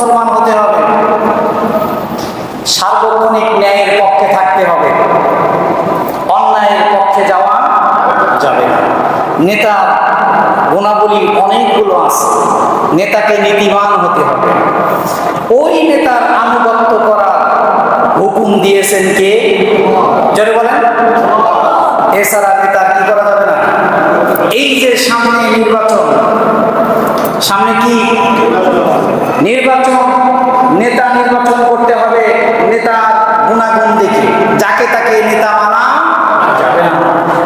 মুসলমান হতে হবে। সার্বক্ষণিক ন্যায়ের পক্ষে থাকতে হবে। অন্যায়ের পক্ষে যাওয়া যাবে না। নেতা গুণাবলী অনেকগুলো আছে। নেতাকে নীতিবান হতে হবে। ওই নেতার আনুগত্য করার হুকুম দিয়েছেন কে? জোরে বলেন। এছাড়া নেতার কি করা যাবে না? এই যে সামনে নির্বাচন সামনে কি? নির্বাচন, নেতা নির্বাচন করতে হবে নেতা গুণাগুণ দেখে। যাকে তাকে নেতা মানা যাবে না।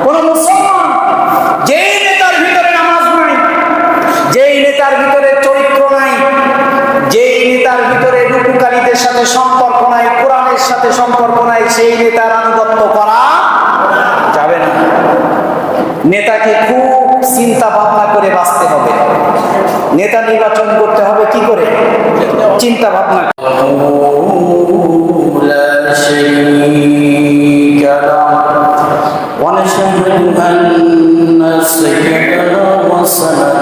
কোন মুসলমান যেই নেতার ভিতরে নামাজ নাই যেই নেতার ভিতরে চরিত্র নাই, যেই নেতার ভিতরে রূপকারীদের সাথে সম্পর্ক নাই, কোরআনের সাথে সম্পর্ক নাই, সেই নেতার আনুগত্য করা যাবে না। নেতাকে খুব চিন্তা ভাবনা করে বাঁচতে হবে। নেতা নির্বাচন করতে হবে কি করে চিন্তা ভাবনা لا شريك له ونشهد أن سيدنا وسندنا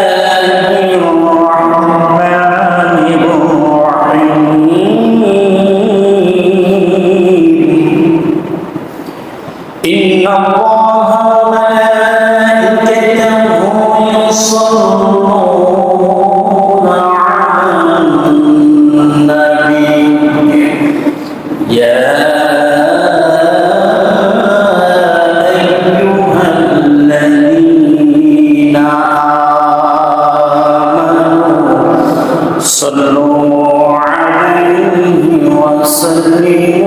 الله You.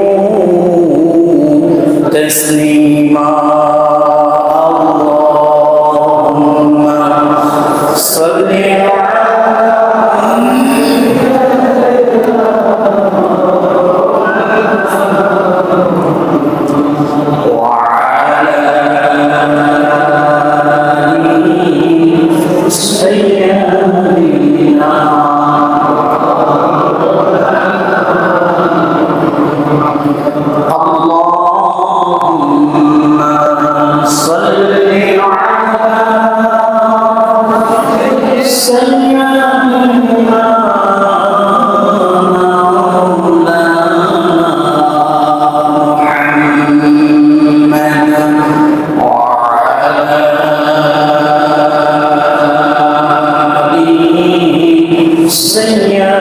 آله سيدنا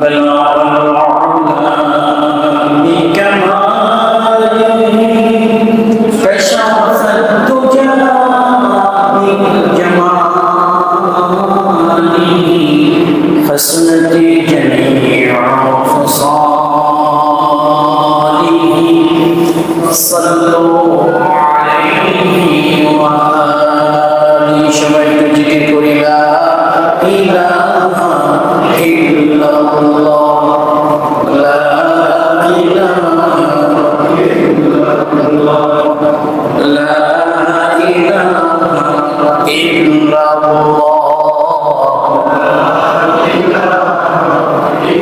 بلغ العلا بكماله فشرف الدجى بجماله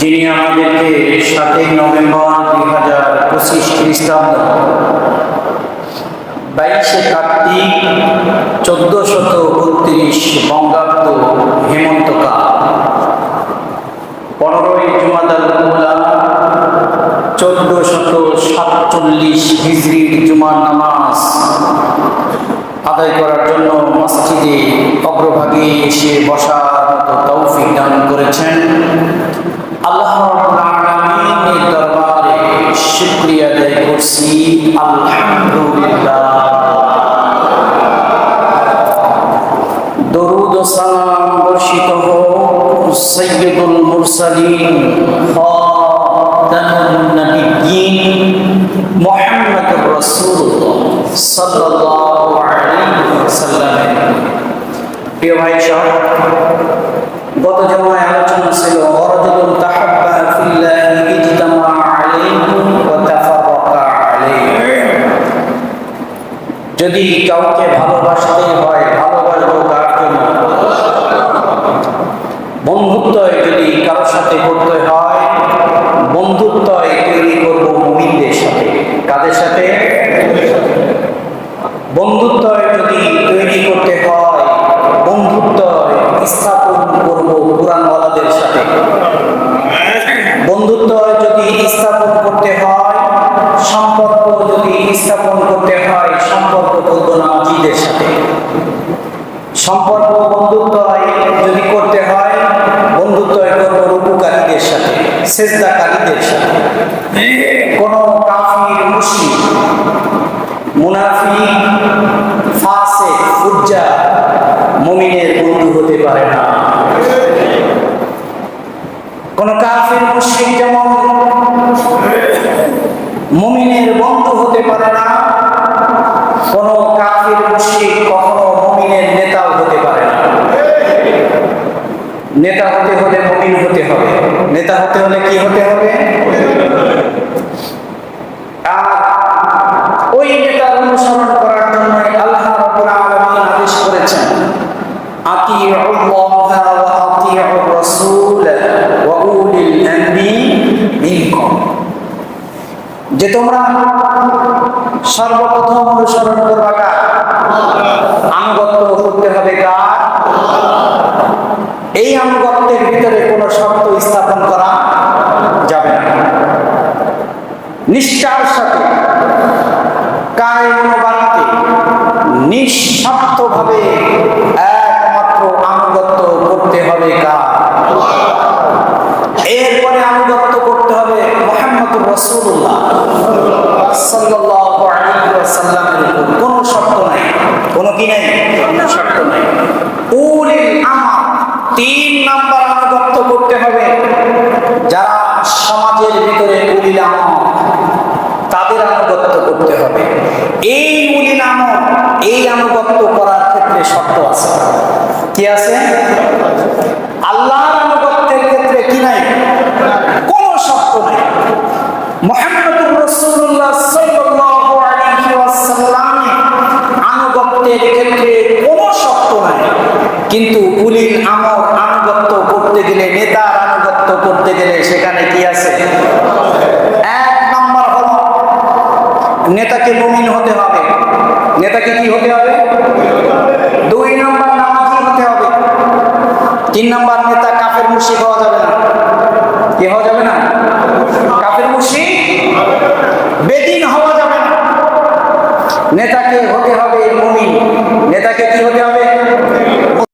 যিনি আমাদেরকে সাতই নভেম্বর দুই হাজার পঁচিশ খ্রিস্টাব্দ বাইশে কার্তিক চোদ্দ শত বত্রিশ বঙ্গাব্দ হেমন্তকাল। পনেরোই জুমাদাল উলা চোদ্দ শত সাতচল্লিশ হিজড়ির জুমার নামাজ আদায় করার জন্য মসজিদে অগ্রভাগে এসে বসার তৌফিক দান করেছেন। আলামিনের দরবারে শুকরিয়া আদায় করছি। আলহামদুলিল্লাহ। দরুদ ও সালাম বর্ষিত হোক সৈয়দুল মুরসালিন, খাতামুন নবিয়্যিন মুহাম্মদুর রাসূলুল্লাহ সাল্লাল্লাহু আলাইহি ওয়াসাল্লাম। প্রিয় ভাই গত জমায় যদি কাউকে ভালোবাসতে হয়, ভালোবাসবো কার জন্য? বন্ধুত্ব যদি কারোর সাথে করতে হয় বন্ধুত্ব তৈরি করব মুমিনদের সাথে। কাদের সাথে? বন্ধুত্ব যদি তৈরি করতে হয় বন্ধুত্ব স্থাপন করব কোরআনওয়ালাদের সাথে। সম্পর্ক, বন্ধুত্ব যদি করতে হয়, বন্ধুত্ব করব রূপকারীদের সাথে সাথে। কোন কাফির মুনাফি ফাসে ফুজ্জা, মুমিনের বন্ধু হতে পারে না। কোন কাফির, মুশরিক যেমন মুমিনের বন্ধু হতে পারে না নেতা হতে হলে কি হতে হবে? ওই নেতার অনুসরণ করার জন্য আল্লাহ যে তোমরা সর্বপ্রথম অনুসরণ করবা কার? আনুগত্য করতে হবে কার? এই আনুগত্যের ভিতরে নিষ্ঠার সাথে কায়মবাক্যে নিঃস্বার্থভাবে একমাত্র আনুগত্য করতে হবে কার? এরপরে আনুগত্য করতে হবে মোহাম্মদ রসুল্লাহ আলাইহি উপর। কোনো শর্ত নাই। কোনো কি নাই? শর্ত নাই। আমর, তিন নাম্বার আনুগত্য করতে হবে। যারা সমাজের ভিতরে উলিলাম তাদের আনুগত্য করতে হবে। এই উলিলাম এই আনুগত্য করার ক্ষেত্রে শর্ত আছে। কি আছে? আল্লাহর আনুগত্যের ক্ষেত্রে কি নাই? কোন শর্ত নাই। মোহাম্মদুর হতে হবে? দুই নম্বর নামাজি হতে হবে। তিন নম্বর নেতা কাফের মুর্শি হওয়া যাবে না। কি হওয়া যাবে না? কাফের মুর্শিদ? বেদিন হওয়া